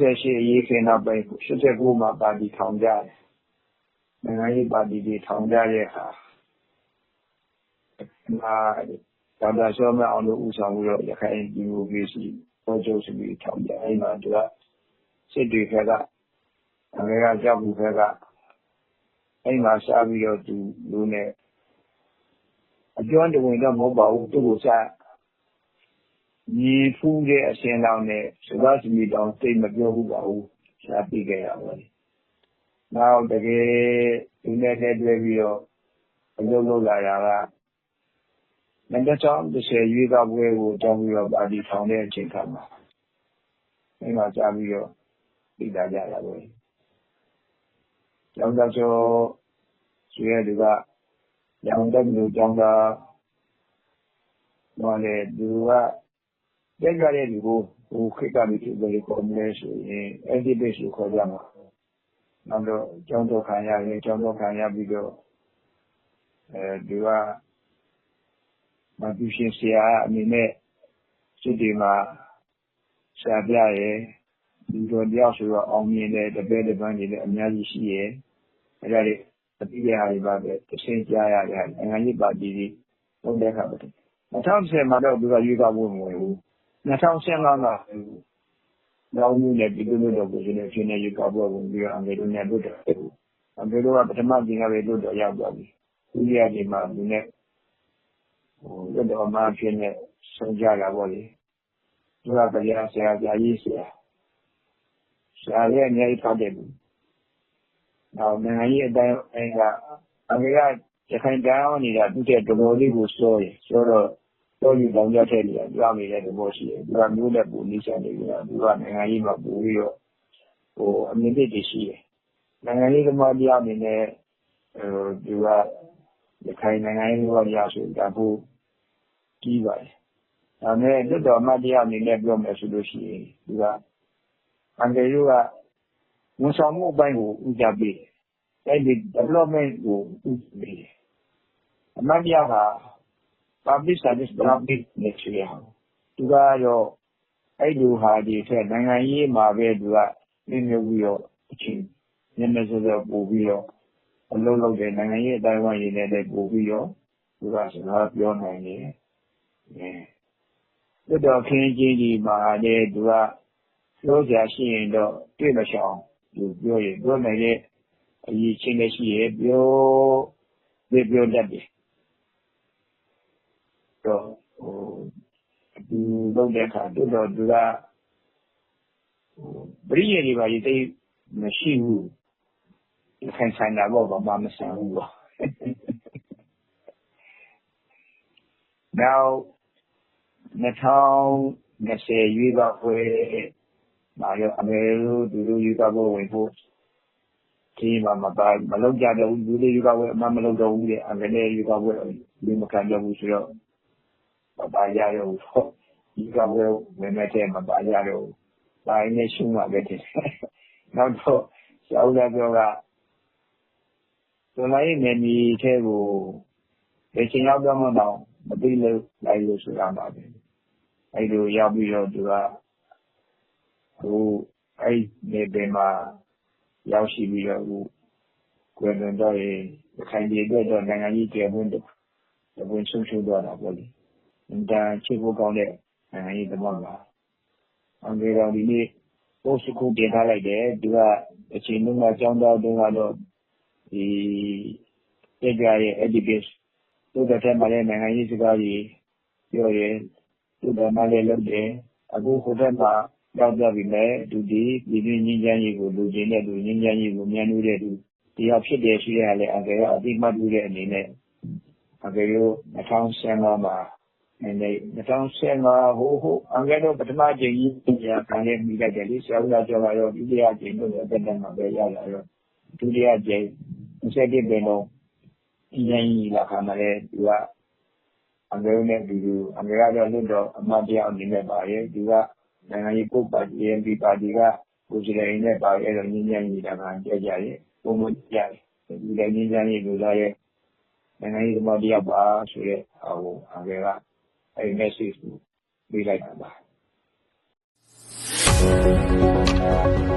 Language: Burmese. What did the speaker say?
၈အရေးအခင်းနောက်ပိုင်း၈၉မှာပါတီထောင်ကြတယ်။နိုင်ငံရေးပါတီတွေထောင်ကြတဲ့အခါဒေါက်တာစောမြအောင်တို့ဦးဆောင်ပြီးတော့ရခိုင်ဒီမိုကရေစီအဖွဲ့ချုပ်ဆိုပြီးထောင်ကြတယ်။အဲဒီမှာသူကစစ်တွေဘက်ကအမေရိကကျောက်ဖြူဘက်ကအဲဒီမှာစပြီးတော့သူတို့နဲ့အကျွမ်းတဝင်တော့မဟုတ်ပါဘူး။သူ့ကိုစ မြင်ဖူးတဲ့အဆင့်လောက်နဲ့စကားစမြည်တောင်သိပ်မပြောဖူးပါဘူး။စသိခဲ့တာပေါ့လေ။နောက်တကယ်သူနဲ့လက်တွဲပြီးတော့အလုပ်လုပ်လာတာက၂၀၁၀ရွေးကောက်ပွဲကိုအကြောင်းပြုပြီးတော့ပါတီထောင်တဲ့အချိန်အခါမှာအဲဒီမှာစပြီးတော့သိလာကြတာပေါ့လေ။ကျောင်းသားစောဆိုတဲ့သူကရန်ကုန်တက္ကသိုလ်ကျောင်းသားတော့လည်းသူက တက်ကြွတဲ့လူကို ဟိုခေတ်ကနေ ဘယ်လိုခေါ်မလဲဆိုရင် activist လို့ ခေါ်ကြမှာ။နောက်တော့ကျောင်းတော်ခံရတယ်။ကျောင်းတော်ခံရပြီးတော့ သူကကျူရှင်ဆရာအနေနဲ့ စစ်တွေမှာ ဆရာပြတယ်။လူတော်တယောက်ဆိုတော့ အောင်မြင်တယ်။တပည့်တပန်းတွေလည်း အများကြီးရှိတယ်။အဲဒါတွေ မသိတဲ့ဟာတွေပါပဲ တဆင့်ကြားရတဲ့ဟာနိုင်ငံရေးပါတီတွေ လုပ်တဲ့အခါမှာ ၂၀၁၀ မှာတော့ သူက ရွေးကောက်ပွဲ မဝင်ဘူး။ ၂၀၁၅မှာမြောက်ဦးမြို့နယ်ပြည်သူ့လွှတ်တော်ကိုယ်စားလှယ်အဖြစ်နဲ့ရွေးကောက်ပွဲဝင်ပြီးတော့အန်ကယ်တို့နဲ့လွှတ်တော်တက်ဘူး။အန်ကယ်တို့ကပထမအကြိမ်ကပဲလွှတ်တော်ရောက်သွားပြီ။ဒုတိယအကြိမ်မှာသူနဲ့လွှတ်တော်အမတ်အဖြစ်နဲ့ဆုံးကြတာပေါ့လေ။သူကကဗျာဆရာ၊စာရေးဆရာ။ဆရာလည်းအများကြီးထားခဲ့ဘူး။နောက်နိုင်ငံရေးအသိုင်းအဝိုင်းကအန်ကယ်ကရခိုင်တိုင်းရင်းနေတာသူ့ထက်တော်တော်လေးကိုစောတယ်။စောတော့ တောကြိုတောင်ကြားထဲနေတာရောက်နေတဲ့သဘောရှိတယ်။သူကမြို့နဲ့ပိုနီးစပ်နေပြီးတော့သူကနိုင်ငံရေးမှာပိုပြီးတော့အမြင်သစ်တွေရှိတယ်။နိုင်ငံရေးသမားတယောက်အနေနဲ့သူကရခိုင်နိုင်ငံရေးသမားတယောက်ဆိုရင်ဒါပိုကြီးပါတယ်။ဒါပေမဲ့လွှတ်တော်အမတ်တယောက်အနေနဲ့ပြောမယ်ဆိုလို့ရှိရင်သူကအန်ကယ်တို့ကဝန်ဆောင်မှုအပိုင်းကိုဦးစားပေးတယ်။တိုင်းပြည် development ကိုဦးစားပေးတယ်။အမတ်တယောက်ဟာ public service delivery နဲ့ဆိုတဲ့ဟာသူကတော့ အဲဒီလိုဟာတွေထက် နိုင်ငံရေးမှာပဲ သူကနည်းနည်းပြီးတော့ အချိန်များများစားစား ပိုပြီးတော့ အလုပ်လုပ်တယ်။နိုင်ငံရေး အသိုင်းအဝိုင်းတွေနဲ့လည်း ပိုပြီးတော့ သူက စကားပြောနိုင်တယ်။လွှတ်တော်အခင်းအကျင်းတွေမှာလည်း သူက ပြောစရာရှိရင်တော့ တွေ့မရှောင် သူပြောရင်ပြောနိုင်တဲ့ အရည်အချင်းလည်း ရှိတယ်။ပြောလည်း ပြောတတ်တယ်။ သူလုပ်တဲ့အခါသို့သော်သူကပရိယာယ်တွေဘာတွေသိပ်မရှိဘူး။ရခိုင်ဆန်တာပေါ့ဗမာမဆန်ဘူးပေါ့။နောက်၂၀၂၀ရွေးကောက်ပွဲမှာတော့အန်ကယ်တို့သူတို့ရွေးကောက်ပွဲဝင်ဖို့စာရင်းမှာမလုပ်ကြတော့ဘူး။သူတို့လည်းရွေးကောက်ပွဲအမတ်မလုပ်တော့ဘူးတဲ့အန်ကယ်လည်းရွေးကောက်ပွဲအရွေးမခံတော့ဘူးဆိုတော့ မပါကြတော့ဘူးပေါ့။ရွေးကောက်ပွဲဝင်မယ့်ထဲမပါကြတော့ဘူး။ပါရင်လည်းရှုံးမှာပဲထင်တယ်။နောက်တော့ဆရာဦးလှစောကတော်လှန်ရေးနယ်မြေထဲကိုဘယ်အချိန်ရောက်သွားမှန်းတောင်မသိလိုက်လို့ဆိုတာပါပဲ။အဲဒီလိုရောက်ပြီးတော့သူကအဲဒီနယ်ပယ်မှာရောက်ရှိပြီးတော့ကွယ်လွန်သွားရင်ရခိုင်ပြည်အတွက်တော့နိုင်ငံရေးကျယ်ဝန်းတပွင့်ဆုံးရှုံးသွားတာပေါ့လေ။ အင်မတန်ချစ်ဖို့ကောင်းတဲ့ နိုင်ငံရေးသမားပါ။အန်ကယ်တော်ဒီနေ့ post တခု တင်ထားလိုက်တယ်။သူက တချိန်တုန်းက ကျောင်းသားတုန်းကတော့ တက်ကြွတဲ့ activist လွှတ်တော်ထဲမှာလည်း နိုင်ငံရေးစကားတွေ ပြောတယ်။လွှတ်တော်မှာလည်း လုပ်တယ်။အခု ဟိုဘက်မှာ ရောက်သွားပေမယ့် သူသည် ပြည်တွင်းငြိမ်းချမ်းရေးကို လိုချင်တဲ့သူ၊ငြိမ်းချမ်းရေးကို မြတ်နိုးတဲ့သူ တယောက်ဖြစ်တယ် ဆိုတဲ့ဟာလည်း အန်ကယ်က အသိအမှတ်ပြုတဲ့အနေနဲ့ အန်ကယ်တို့ ၂၀၁၅ မှာ ၂၀၁၅အန်ကယ်တို့ပထမအကြိမ်ရွေးကောက်ပွဲခံလည်းမီလိုက်တယ်လေ။ဆရာဦးလှစောကတော့ဒုတိယအကြိမ်လွှတ်တော်သက်တမ်းမှာပဲရလာတော့ဒုတိယအကြိမ်၂၁ပင်လုံငြိမ်းချမ်းရေးညီလာခံမှာလည်းသူကအန်ကယ်တို့နဲ့အတူတူအန်ကယ်ကတော့လွှတ်တော်အမတ်တယောက်အနေနဲ့ပါတယ်။သူကနိုင်ငံရေးကိုယ့်ပါတီ ANP ပါတီကကိုယ်စားလှယ်တွေနဲ့ပါတယ်။အဲဒီတော့ငြိမ်းချမ်းရေးညီလာခံတက်ကြတယ်။ပိုမိုကြတယ်။သူလည်းငြိမ်းချမ်းရေးလိုလားတဲ့နိုင်ငံရေးသမားတယောက်ပါဆိုတဲ့ဟာကိုအန်ကယ်က အဲဒီ message ကို ပေးလိုက်တာပါ။